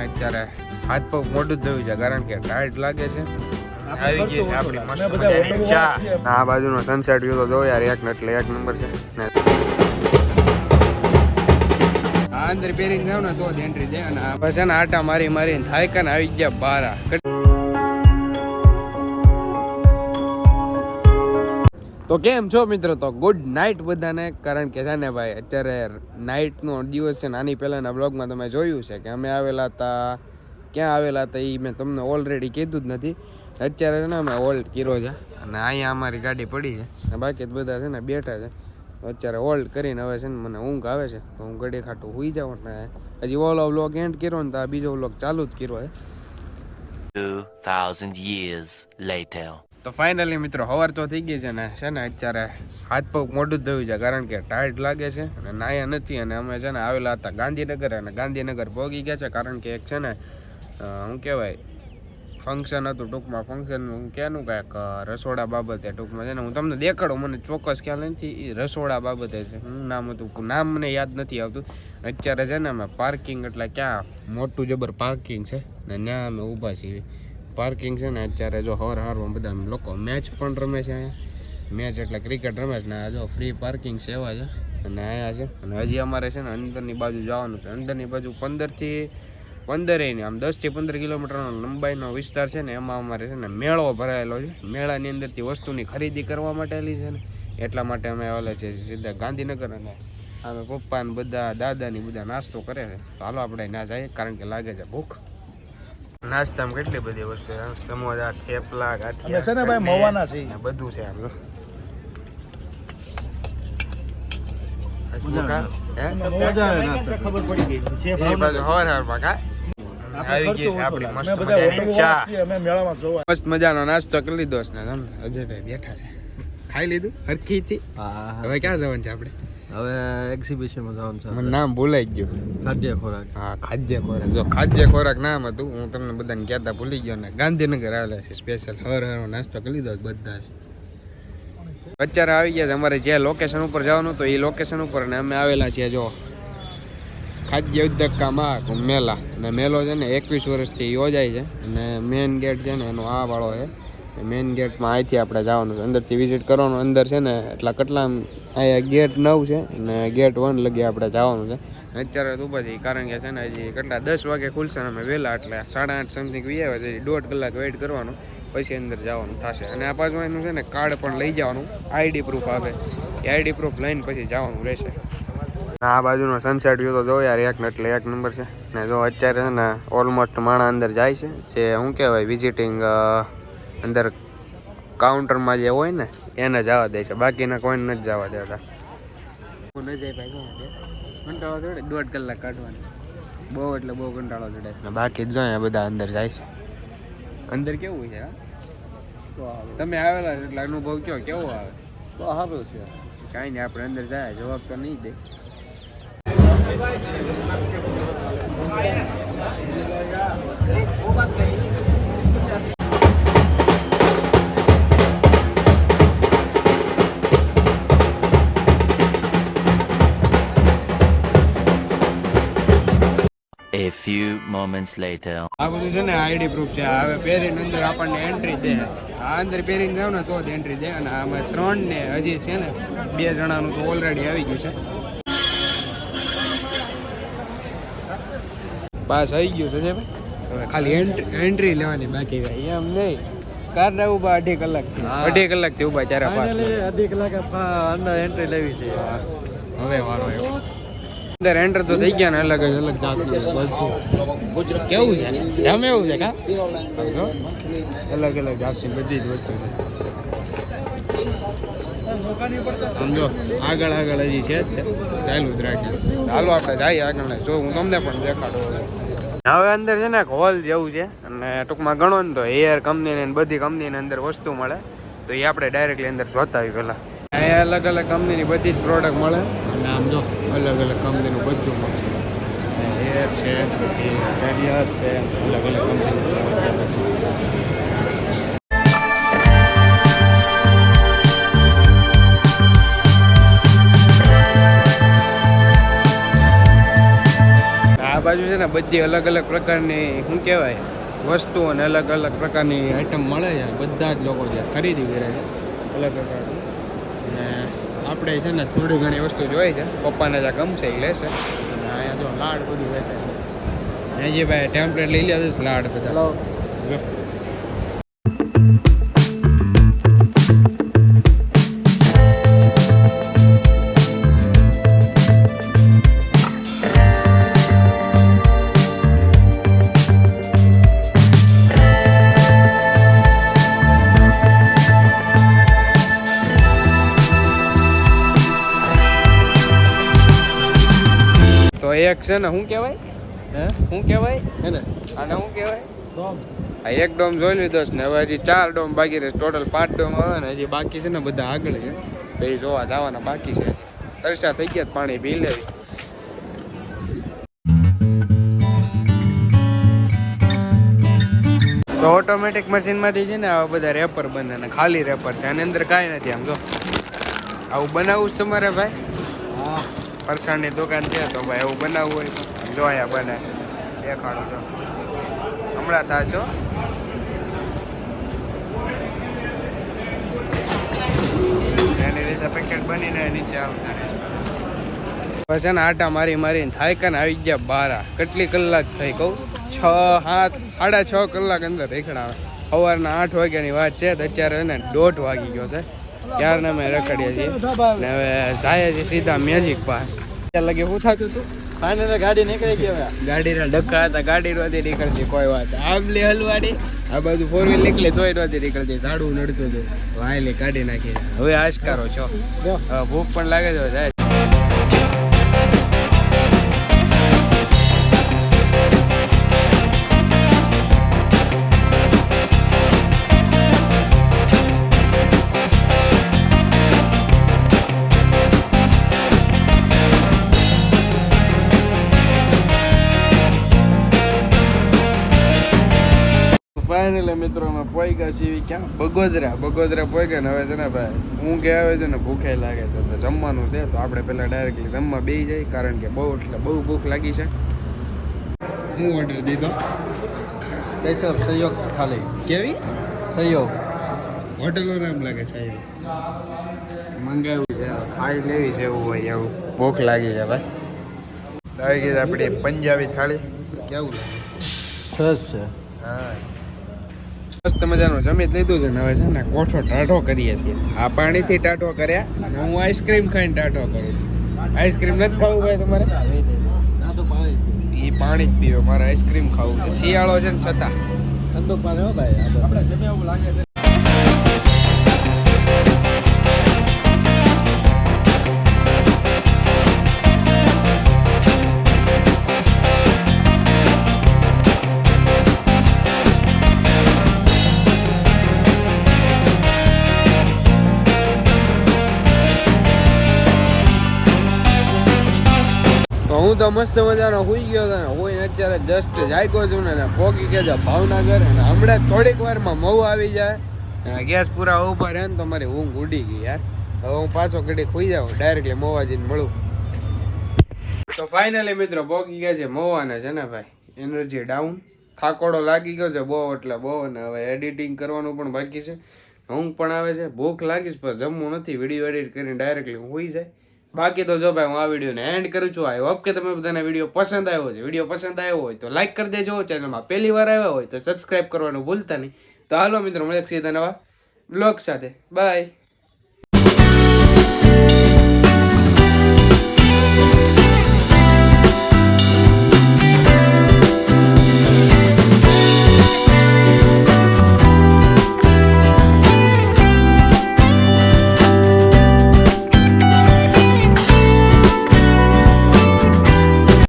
અત્યારે હાથ પગ મોઢું ધોયું છે કારણ કે ટાઈટ લાગે છે. આવી ગઈ છે આપણી મસ્ત ચા. આ બાજુનો સનસેટ વ્યૂ તો જો યાર એક ને એટલે એક નંબર છે. અંદર પેરીને જાવ ને તો જ એન્ટ્રી દે અને પછી ને આટા મારી મારીને થાય કે આવી ગયા બારા. તો કેમ છો મિત્રો? તો ગુડ નાઇટ બધાને. કારણ કે છે ને ભાઈ, અત્યારે નાઇટનો દિવસ છે ને, આની પહેલાંના બ્લોગમાં તમે જોયું છે કે અમે આવેલા હતા. ક્યાં આવેલા હતા એ મેં તમને ઓલરેડી કીધું જ નથી. અત્યારે છે ને અમે હોલ્ડ કર્યો છે અને અહીંયા અમારી ગાડી પડી છે અને બાકી બધા છે ને બેઠા છે. અત્યારે હોલ્ડ કરીને હવે છે ને મને ઊંઘ આવે છે. તો હું ઘડી ખાટું હોઈ જાઉં ને હજી ઓલો વ્લોગ એન્ડ કર્યો ને તો આ બીજો વ્લોગ ચાલુ જ કર્યો છે. 2000 years later. તો ફાઇનલી મિત્રો, હવાર તો થઈ ગઈ છે ને છે ને, અત્યારે હાથ પગ મોઢું ધોયું છે, કારણ કે ટાઈટ લાગે છે અને નાયા નથી અને અમે છે ને આવેલા હતા ગાંધીનગર અને ગાંધીનગર પહોંચી ગયા છે, કારણ કે એક છે ને શું કહેવાય ફંક્શન હતું ટૂંકમાં ફંક્શન હું ક્યાંનું કાંઈક રસોડા બાબતે ટૂંકમાં છે ને, હું તમને દેખાડું, મને ચોક્કસ ખ્યાલ નથી એ રસોડા બાબતે છે, હું નામ હતું નામ મને યાદ નથી આવતું. અત્યારે છે ને અમે પાર્કિંગ એટલે ક્યાં મોટું જબર પાર્કિંગ છે ને, ત્યાં અમે ઊભા છીએ. પાર્કિંગ છે ને અત્યારે જો હવાર હવારમાં બધા લોકો મેચ પણ રમે છે અહીંયા. મેચ એટલે ક્રિકેટ રમે છે ને આ જો ફ્રી પાર્કિંગ સેવા છે અને અહીંયા છે. અને હજી અમારે છે ને અંદરની બાજુ જવાનું છે. અંદરની બાજુ પંદરથી પંદરે નહીં, આમ દસથી પંદર કિલોમીટરનો લંબાઈનો વિસ્તાર છે ને એમાં અમારે છે ને મેળો ભરાયેલો છે. મેળાની અંદરથી વસ્તુની ખરીદી કરવા માટેલી છે ને. એટલા માટે અમે ઓલે છે સીધા ગાંધીનગર અને અમે પપ્પા ને બધા દાદાની બધા નાસ્તો કરે છે. તો હાલો આપણે ના જઈએ, કારણ કે લાગે છે ભૂખ. નાસ્તામાં કેટલી બધી વસ્તુ છે? સમોસા થેપલા ગાંઠિયા છે ને ભાઈ મવાના છે બધું છે આમ મસ્ત મજાની હોટલ ચા. અમે મેળામાં જોવા. મસ્ત મજાનો નાસ્તો કરી લીધો છે ને અજયભાઈ બેઠા છે. ખાઈ લીધું? હરખીથી હવે ક્યાં જવાનું છે આપણે? હવે એક્ઝિબિશનમાં જવાનું છે મને નામ ભૂલાઈ ગયું. ખાદ્ય ખોરાક. હા ખાદ્ય ખોરાક. જો ખાદ્ય ખોરાક નામ હતું હું તમને બધાને કહેતા ભૂલી ગયો ને. ગાંધીનગર આવેલા છે સ્પેશિયલ હર હરનો નાસ્તો કરી લીધો બધા અત્યારે આવી ગયા છે અમારે જે લોકેશન ઉપર જવાનું તો એ લોકેશન ઉપર ને અમે આવેલા છીએ જો. ખાદ્ય ઉદ્યોગ કામ મેલા. અને મેલો છે ને એકવીસ વર્ષથી યોજાય છે. અને મેઇન ગેટ છે ને એનો આ વાળો છે. મેઇન ગેટમાં અહીંથી આપણે જવાનું છે. અંદરથી વિઝિટ કરવાનું અંદર છે ને એટલા કેટલા અહીંયા ગેટ નવ છે અને ગેટ વન લગી આપણે જવાનું છે. અત્યારે તો ઊભા છે કારણ કે છે ને હજી કેટલા દસ વાગે ખુલશે ને અમે વહેલા એટલે સાડા આઠ સમથિંગ વી આવ્યા છે. દોઢ કલાક વેઇટ કરવાનું પછી અંદર જવાનું થશે. અને આ પાછું એનું છે ને કાર્ડ પણ લઈ જવાનું આઈડી પ્રૂફ આવે એ આઈડી પ્રૂફ લઈને પછી જવાનું રહેશે. આ બાજુનો સનસેટ વ્યૂ તો જો યાર એક ને એટલે એક નંબર છે. ને જો અત્યારે છે ને ઓલમોસ્ટ માણા અંદર જાય છે. જે શું કહેવાય વિઝિટિંગ અંદર કાઉન્ટરમાં જે હોય ને એને જવા દે છે. બાકીના કોઈને નથી જવા દેતા. ન જાય ભાઈ કંટાળો ચડે દોઢ કલાક કાઢવાની. બહુ એટલે બહુ કંટાળો ચડે. બાકી જ જોઈએ બધા અંદર જાય છે. અંદર કેવું છે હા? તમે આવેલા છો એટલે અનુભવ કયો કેવો આવે? તો સારું છે. કાંઈ નહીં આપણે અંદર જાય જવાબ તો નહીં દે. A few moments later. આ બધું છે ને આઈડી પ્રૂફ છે. હવે પહેરીને અંદર આપણને એન્ટ્રી દે. આ અંદર પહેરીને જાવ ને તો જ એન્ટ્રી દે. અને આમાં ત્રણ ને હજી છે ને બે જણાનું તો ઓલરેડી આવી ગયું છે. પાસ આવી ગયું છે જે ભાઈ. હવે ખાલી એન્ટ્રી એન્ટ્રી લેવાની બાકી રહી એમ નહીં. કારના ઊભા અઢી કલાક અઢી કલાકથી ઊભા ત્યારે પાસ અઢી કલાકે અંદર એન્ટ્રી લેવી છે. હવે વારો આવ્યો. અંદર એન્ટર તો થઈ ગયા ને અલગ જ અલગ જાતનું બધું. કેવું છે? જમે એવું છે કા? અલગ અલગ જાતની બધી જ વસ્તુ છે. સમજો આગળ આગળ હજી છે જ. ચાલુ જ રાખીએ. ચાલો આપણે જઈએ આગળ જો હું તમને પણ દેખાડું હવે. અંદર છે ને એક હોલ જેવું છે અને ટૂંકમાં ગણો ને તો હેર કંપની ને બધી કંપનીની અંદર વસ્તુ મળે. તો એ આપણે ડાયરેક્ટલી અંદર જોતા આવી પેલા અહીંયા અલગ અલગ કંપનીની બધી જ પ્રોડક્ટ મળે. અને આમ જો અલગ અલગ કંપનીનું બધું મળશે. હેર છે, પછી કેરિયર છે, અલગ અલગ કંપનીનું બાજુ છે ને બધી અલગ અલગ પ્રકારની, શું કહેવાય વસ્તુઓ અને અલગ અલગ પ્રકારની આઈટમ મળે છે. બધા જ લોકો ત્યાં ખરીદી કરે છે. અલગ પ્રકારની અને આપણે છે ને થોડી ઘણી વસ્તુ જોઈ છે. પપ્પાને જ્યાં ગમશે એ લેશે. અને અહીંયા જો લાડ બધું વેચે છે. ભાઈ ટેમ્પલેટ લઈ લીધા છે લાડ બધા. તો એક છે ને શું કહેવાય? હે? શું કહેવાય? હે ને આને શું કહેવાય? ડોમ. આ એક ડોમ જોઈ લીધો છે ને હવે હજી ચાર ડોમ બાકી રહે ટોટલ પાંચ ડોમ આવે ને હજી બાકી છે ને બધા આગળ છે. તો એ જોવા જવાના બાકી છે તરસા થઈ ગયા પાણી પી લેવી. તો ઓટોમેટિક મશીનમાંથી છે ને આવા બધા રેપર બને ખાલી રેપર છે. આની અંદર કાંઈ નથી આમ જો. આવું બનાવવું છે તમારે ભાઈ. ફરસાણની દુકાન છે, તો ભાઈ એવું બનાવવું હોય તો. જો અહીંયા બને. દેખાડું જો હમણાં થશે? એની રીતે પેકેટ બનીને નીચે આવતા ભજન છે આટા મારી મારીને થાય કે આવી ગયા બારા. કેટલી કલાક થઈ કહું? છ, સાત, સાડા છ કલાક અંદર રેખડાવે સવારના આઠ વાગ્યાની વાત છે, તો અત્યારે એને દોઢ વાગી ગયો છે. ત્યારના અમે રખડીએ છીએ. ને હવે જાય છે સીધા મેજિક પાસે ત્યાં લગે શું થતું હતું ફાઇનલ ગાડી નીકળી ગઈ હવે. ગાડીના ડખા હતા ગાડી નહોતી નીકળતી કોઈ વાત. આમલી હલવાડી આ બાજુ ફોર વ્હીલ નીકળી તોય નહોતી નીકળતી ઝાડું નડતું હતું. વાયલી કાઢી નાખી. હવે આશકારો છો. ભૂખ પણ લાગે છે જાય ફાઇનલી મિત્રો અમે પોઈગા સીવી ક્યાં? બગોદરા. બગોદરા પોઈગા ને હવે છે ને ભાઈ ઊંઘે આવે છે ને ભૂખે લાગે છે. તો જમવાનું છે તો આપણે પહેલાં ડાયરેક્ટલી જમવા બેસી જાય કારણ કે બહુ એટલે બહુ ભૂખ લાગી છે. હું ઓર્ડર દીધો? સ્પેશિયલ સહયોગ થાળી કેવી? સહયોગ. હોટલનું નામ લાગે છે મંગાવ્યું છે ખાઈ લેવી છે એવું હોય એવું. ભૂખ લાગી છે ભાઈ. આવી ગઈ આપણી પંજાબી થાળી. કેવું લાગે? સરસ છે. હા. મસ્ત મજાનું જમી લીધું છે હવે છે ને કોઠો ટાઢો કરીએ છીએ. આ પાણીથી ટાઢો કર્યા હું આઈસ્ક્રીમ ખાઈને ટાઢો કરું આઈસ્ક્રીમ નથી ખાવું ભાઈ તમારે? એ પાણી જ પીવે મારે આઈસ્ક્રીમ ખાવું શિયાળો છે ને છતાં. ઠંડુ પાણી હો ભાઈ આપણે જમે એવું લાગે હું તો મસ્ત મજાનો હોઈ ગયો હતો ને હોઈને અત્યારે જસ્ટ જાગ્યો છું ને પોકી કે છે ભાવનગર અને હમણાં થોડીક વારમાં મઉ આવી જાય. અને ગેસ પૂરા ઉપર રહે ને તો મારી ઊંઘ ઉડી ગઈ યાર. હવે હું પાછો ઘડી ખોઈ જાઉં ડાયરેક્ટલી મોવાજીને મળું. તો ફાઇનલી મિત્રો પોકી ગયા છે મવાને છે ને ભાઈ. એનર્જી ડાઉન થાકોડો લાગી ગયો છે બહુ, એટલે બહુ અને હવે એડિટિંગ કરવાનું પણ બાકી છે. ઊંઘ પણ આવે છે, ભૂખ લાગીશ પણ જમવું નથી. વીડિયો એડિટ કરીને ડાયરેક્ટલી હોઈ જાય. બાકી તો જો ભાઈ, હું આ વિડીયોને એન્ડ કરું છું. આઈ હોપ કે તમે બધાને વીડિયો પસંદ આવ્યો છે વીડિયો પસંદ આવ્યો હોય તો લાઇક કરી દેજો. ચેનલમાં પહેલી વાર આવ્યા હોય તો સબસ્ક્રાઇબ કરવાનું ભૂલતા નહીં. તો હાલો મિત્રો મળે સીધા નવા બ્લોગ સાથે. બાય